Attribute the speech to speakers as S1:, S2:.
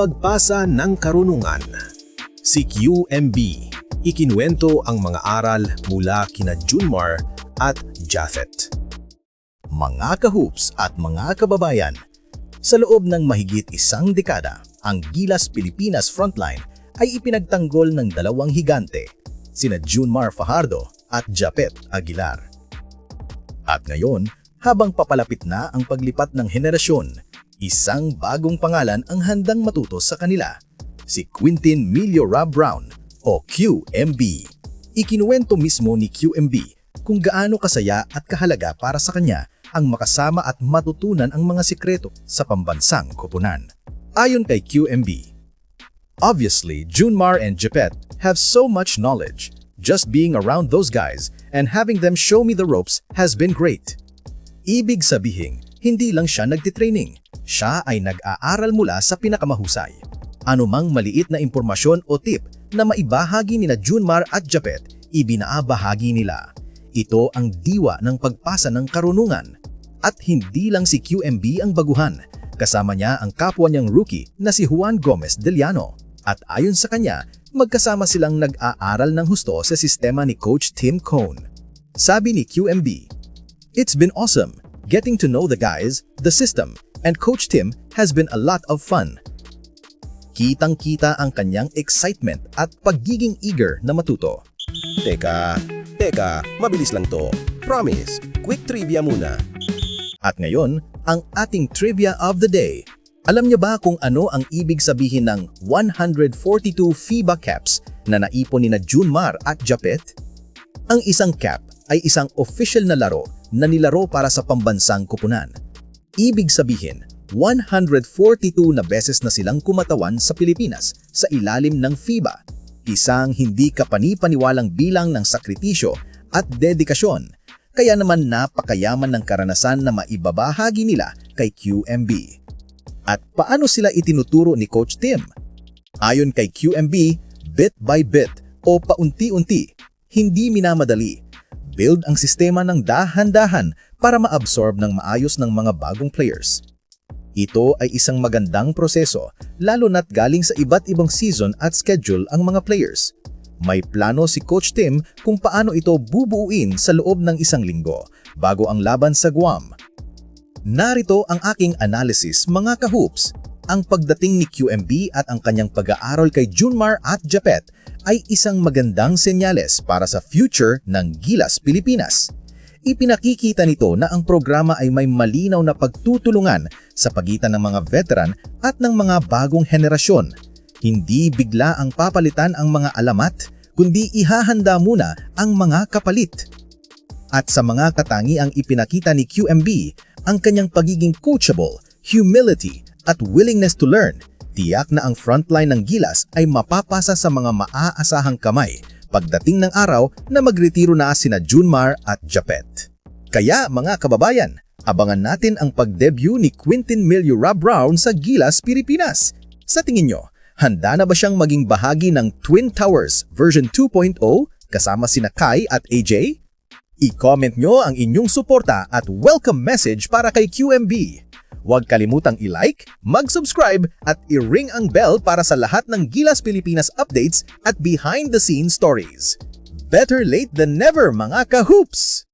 S1: Pagpasa ng karunungan. Si QMB, ikinwento ang mga aral mula kina Junmar at Jafet.
S2: Mga kahoops at mga kababayan, sa loob ng mahigit isang dekada, ang Gilas Pilipinas Frontline ay ipinagtanggol ng dalawang higante, sina Junmar Fajardo at Japet Aguilar. At ngayon, habang papalapit na ang paglipat ng henerasyon, isang bagong pangalan ang handang matuto sa kanila, si Quintin Milio Rob Brown o QMB. Ikinuwento mismo ni QMB kung gaano kasaya at kahalaga para sa kanya ang makasama at matutunan ang mga sikreto sa pambansang koponan. Ayon kay QMB, Obviously, Junmar and Japet have so much knowledge. Just being around those guys and having them show me the ropes has been great. Ibig sabihin, hindi lang siya nagtitraining. Siya ay nag-aaral mula sa pinakamahusay. Anumang maliit na impormasyon o tip na maibahagi nila Junmar at Japet, ibinaabahagi nila. Ito ang diwa ng pagpasa ng karunungan. At hindi lang si QMB ang baguhan. Kasama niya ang kapwa niyang rookie na si Juan Gomez Deliano. At ayon sa kanya, magkasama silang nag-aaral ng husto sa sistema ni Coach Tim Cone. Sabi ni QMB, It's been awesome. Getting to know the guys, the system, and Coach Tim has been a lot of fun. Kitang-kita ang kanyang excitement at pagiging eager na matuto.
S1: Teka, teka, mabilis lang to. Promise, quick trivia muna.
S2: At ngayon, ang ating trivia of the day. Alam niyo ba kung ano ang ibig sabihin ng 142 FIBA caps na naipon ni na Junmar at Japet? Ang isang cap ay isang official na laro na nilaro para sa pambansang kupunan. Ibig sabihin, 142 na beses na silang kumatawan sa Pilipinas sa ilalim ng FIBA. Isang hindi kapani-paniwalang bilang ng sakritisyo at dedikasyon. Kaya naman napakayaman ng karanasan na maibabahagi nila kay QMB. At paano sila itinuturo ni Coach Tim? Ayon kay QMB, bit by bit o paunti-unti, hindi minamadali. Build ang sistema ng dahan-dahan para ma-absorb ng maayos ng mga bagong players. Ito ay isang magandang proseso lalo na't galing sa iba't ibang season at schedule ang mga players. May plano si Coach Tim kung paano ito bubuuin sa loob ng isang linggo bago ang laban sa Guam. Narito ang aking analysis mga kahoops. Ang pagdating ni QMB at ang kanyang pag-aaral kay Junmar at Japet ay isang magandang senyales para sa future ng Gilas Pilipinas. Ipinakikita nito na ang programa ay may malinaw na pagtutulungan sa pagitan ng mga veteran at ng mga bagong henerasyon. Hindi bigla ang papalitan ang mga alamat, kundi ihahanda muna ang mga kapalit. At sa mga katangi ang ipinakita ni QMB, ang kanyang pagiging coachable, humility, at willingness to learn, tiyak na ang frontline ng Gilas ay mapapasa sa mga maaasahang kamay pagdating ng araw na magretiro na sina Junmar at Japet. Kaya mga kababayan, abangan natin ang pag-debut ni Quintin Milio Rob Brown sa Gilas, Pilipinas. Sa tingin nyo, handa na ba siyang maging bahagi ng Twin Towers version 2.0 kasama sina Kai at AJ? I-comment nyo ang inyong suporta at welcome message para kay QMB. Huwag kalimutang i-like, mag-subscribe at i-ring ang bell para sa lahat ng Gilas Pilipinas updates at behind-the-scenes stories. Better late than never mga ka-hoops!